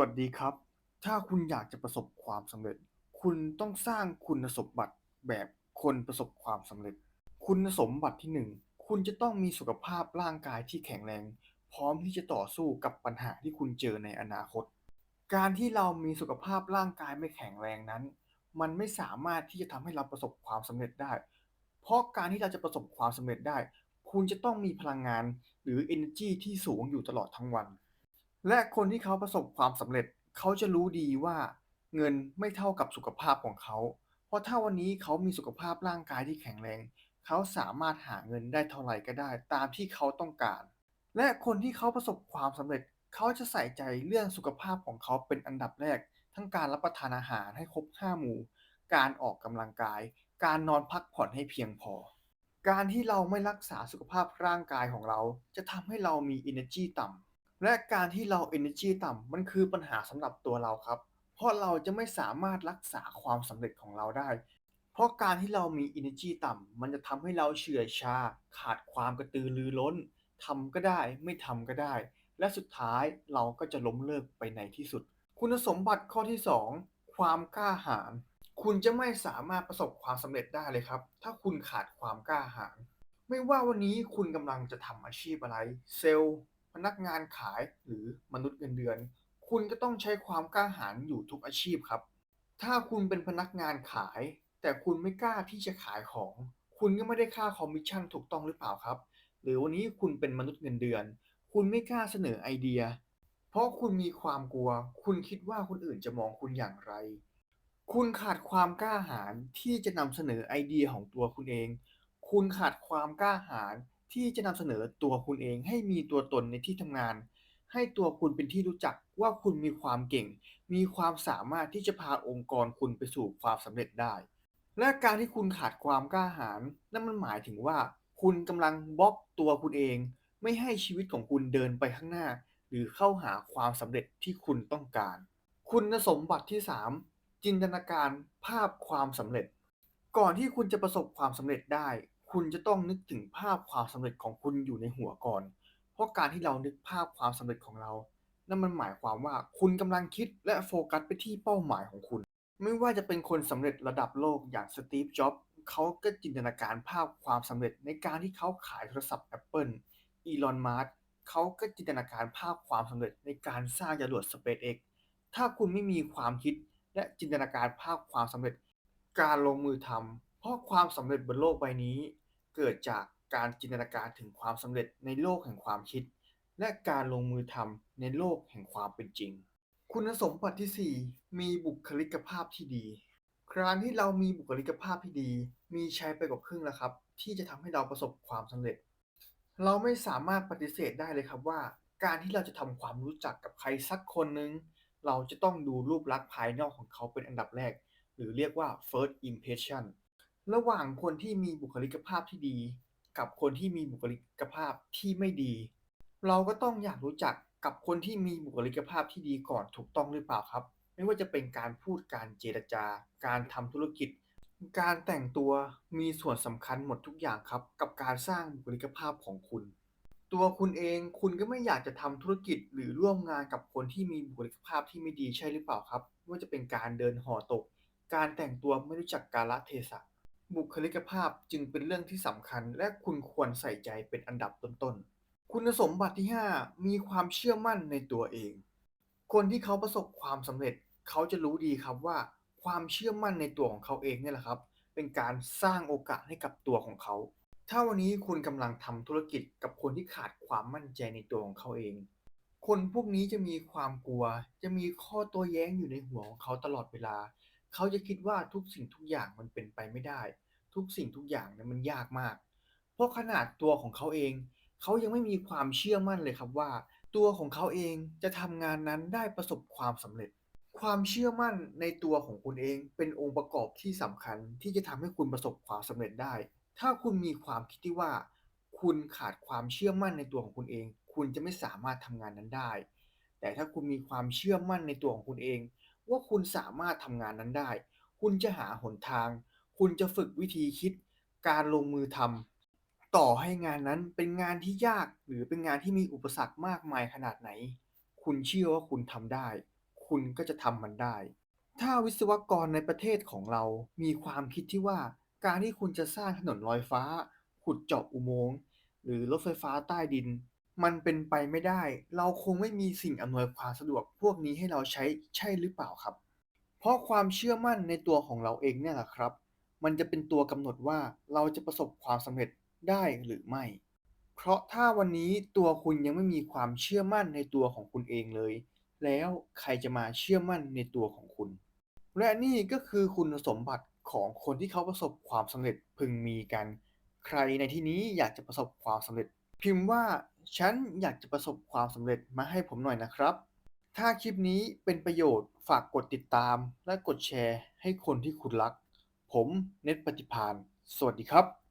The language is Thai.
วัสดีครับ ถ้าคุณอยากจะประสบความสำเร็จ คุณต้องสร้างคุณสมบัติแบบคนประสบความสำเร็จ คุณสมบัติที่หนึ่งคุณจะต้องมีสุขภาพร่างกายที่แข็งแรง พร้อมที่จะต่อสู้กับปัญหาที่คุณเจอในอนาคต การที่เรามีสุขภาพร่างกายไม่แข็งแรงนั้น มันไม่สามารถที่จะทำให้เราประสบความสำเร็จได้ เพราะการที่เราจะประสบความสำเร็จได้ คุณจะต้องมีพลังงานหรือ energy ที่สูงอยู่ตลอดทั้งวัน และคนที่เขาประสบความสำเร็จ เขาจะรู้ดีว่าเงินไม่เท่ากับสุขภาพของเขา เพราะถ้าวันนี้เขามีสุขภาพร่างกายที่แข็งแรง เขาสามารถหาเงินได้เท่าไหร่ก็ได้ ตามที่เขาต้องการ และคนที่เขาประสบความสำเร็จ เขาจะใส่ใจเรื่องสุขภาพของเขาเป็นอันดับแรก ทั้งการรับประทานอาหารให้ครบห้าหมู่ การออกกำลังกาย การนอนพักผ่อนให้เพียงพอ การที่เราไม่รักษาสุขภาพร่างกายของเรา จะทำให้เรามี energy ต่ำ และการที่เรา energy ต่ำมันคือปัญหาสำหรับตัวเราครับ เพราะเราจะไม่สามารถรักษาความสำเร็จของเราได้ เพราะการที่เรามี energy ต่ำมันจะทำให้เราเฉื่อยชา ขาดความกระตือรือร้นทำก็ได้ไม่ทำก็ได้ และสุดท้ายเราก็จะล้มเลิกไปในที่สุด คุณสมบัติข้อที่ 2 ความกล้าหาญคุณจะไม่สามารถประสบความสำเร็จได้เลยครับ ถ้าคุณขาดความกล้าหาญไม่ว่าวันนี้คุณกำลังจะทำอาชีพอะไร เซลล์ พนักงานขายหรือมนุษย์เงินเดือน คุณก็ต้องใช้ความกล้าหาญอยู่ทุกอาชีพครับ ถ้าคุณเป็นพนักงานขาย แต่คุณไม่กล้าที่จะขายของ คุณก็ไม่ได้ค่าคอมมิชชั่นถูกต้องหรือเปล่าครับ หรือวันนี้คุณเป็นมนุษย์เงินเดือน คุณไม่กล้าเสนอไอเดีย เพราะคุณมีความกลัว คุณคิดว่าคนอื่นจะมองคุณอย่างไร คุณขาดความกล้าหาญที่จะนำเสนอไอเดียของตัวคุณเอง คุณขาดความกล้าหาญ ที่จะนำเสนอตัวคุณเองให้มีตัวตนในที่ทำงาน ให้ตัวคุณเป็นที่รู้จักว่าคุณมีความเก่ง มีความสามารถที่จะพาองค์กรคุณไปสู่ความสำเร็จได้ และการที่คุณขาดความกล้าหาญนั่นมันหมายถึงว่า คุณกำลังบล็อกตัวคุณเอง ไม่ให้ชีวิตของคุณเดินไปข้างหน้า หรือเข้าหาความสำเร็จที่คุณต้องการ คุณสมบัติที่ 3 จินตนาการภาพความสำเร็จ ก่อนที่คุณจะประสบความสำเร็จได้ คุณจะต้องนึกถึงภาพความสำเร็จของคุณอยู่ในหัวก่อน เพราะการที่เรานึกภาพความสำเร็จของเรา นั่นมันหมายความว่าคุณกำลังคิดและโฟกัสไปที่เป้าหมายของคุณ ไม่ว่าจะเป็นคนสำเร็จระดับโลกอย่างสตีฟ จ็อบส์เขาก็จินตนาการภาพความสำเร็จในการที่เขาขายโทรศัพท์ Apple อีลอน มัสก์เขาก็จินตนาการภาพความสำเร็จในการสร้างจรวด SpaceX ถ้าคุณไม่มีความคิดและจินตนาการภาพความสำเร็จ การลงมือทำเพราะความสำเร็จบนโลกใบนี้ เกิดจากการจินตนาการถึงความสำเร็จในโลกแห่งความคิด และการลงมือทำในโลกแห่งความเป็นจริง คุณสมบัติที่ 4 มีบุคลิกภาพที่ดีการที่เรามีบุคลิกภาพที่ดี มีใช้ไปกว่าครึ่งแล้วครับ ที่จะทำให้เราประสบความสำเร็จ เราไม่สามารถปฏิเสธได้เลยครับว่า การที่เราจะทำความรู้จักกับใครสักคนหนึ่งเราจะต้องดูรูปลักษณ์ภายนอกของเขาเป็นอันดับแรก หรือเรียกว่า first impression ระหว่างคนที่มีบุคลิกภาพที่ดี กับคนที่มีบุคลิกภาพที่ไม่ดี เราก็ต้องอยากรู้จักกับคนที่มีบุคลิกภาพที่ดีก่อนถูกต้องหรือเปล่าครับ ไม่ว่าจะเป็นการพูดการเจรจา การทำธุรกิจ การแต่งตัวมีส่วนสำคัญหมดทุกอย่างครับ กับการสร้างบุคลิกภาพของคุณ ตัวคุณเองคุณก็ไม่อยากจะทำธุรกิจหรือร่วมงานกับคนที่มีบุคลิกภาพที่ไม่ดีใช่หรือเปล่าครับไม่ว่าจะเป็นการเดินห่อตก การแต่งตัวไม่รู้จักกาลเทศะ บุคลิกภาพจึงเป็นเรื่องที่สำคัญ และคุณควรใส่ใจเป็นอันดับต้นๆ คุณสมบัติที่ 5 มีความเชื่อมั่นในตัวเอง คนที่เขาประสบความสำเร็จเขาจะรู้ดีครับว่า ความเชื่อมั่นในตัวของเขาเองเนี่ยแหละครับ เป็นการสร้างโอกาสให้กับตัวของเขา ถ้าวันนี้คุณกำลังทำธุรกิจกับคนที่ขาดความมั่นใจในตัวของเขาเอง คนพวกนี้จะมีความกลัว จะมีข้อโต้แย้งอยู่ในหัวของเขาตลอดเวลา เขาจะคิดว่าทุกสิ่งทุกอย่างมันเป็นไปไม่ได้ ทุกสิ่งทุกอย่างเนี่ยมันยากมาก เพราะขนาดตัวของเขาเอง เขายังไม่มีความเชื่อมั่นเลยครับว่า ตัวของเขาเองจะทำงานนั้นได้ประสบความสำเร็จ ความเชื่อมั่นในตัวของคุณเองเป็นองค์ประกอบที่สำคัญที่จะทำให้คุณประสบความสำเร็จได้ ถ้าคุณมีความคิดที่ว่า คุณขาดความเชื่อมั่นในตัวของคุณเอง คุณจะไม่สามารถทำงานนั้นได้ แต่ถ้าคุณมีความเชื่อมั่นในตัวของคุณเอง ว่าคุณสามารถทำงานนั้นได้ คุณจะหาหนทาง คุณจะฝึกวิธีคิดการลงมือทำต่อให้งานนั้นเป็นงานที่ยากหรือเป็นงานที่มีอุปสรรคมากมายขนาดไหน คุณเชื่อว่าคุณทำได้ คุณก็จะทำมันได้ ถ้าวิศวกรในประเทศของเรามีความคิดที่ว่า การที่คุณจะสร้างถนนลอยฟ้า ขุดเจาะอุโมงค์หรือรถไฟฟ้าใต้ดิน มันเป็นไปไม่ได้ เราคงไม่มีสิ่งอำนวยความสะดวกพวกนี้ให้เราใช้ใช่หรือเปล่าครับ เพราะความเชื่อมั่นในตัวของเราเองเนี่ยแหละครับ มันจะเป็นตัวกำหนดว่าเราจะประสบความสำเร็จได้หรือไม่ เพราะถ้าวันนี้ตัวคุณยังไม่มีความเชื่อมั่นในตัวของคุณเองเลย แล้วใครจะมาเชื่อมั่นในตัวของคุณ และนี่ก็คือคุณสมบัติของคนที่เขาประสบความสำเร็จพึงมีกัน ใครในที่นี้อยากจะประสบความสำเร็จ พิมพ์ว่าฉันอยากจะประสบความสำเร็จมาให้ผมหน่อยนะครับ ถ้าคลิปนี้เป็นประโยชน์ฝากกดติดตามและกดแชร์ให้คนที่คุณรัก ผมเน็ตปฏิพาน สวัสดีครับ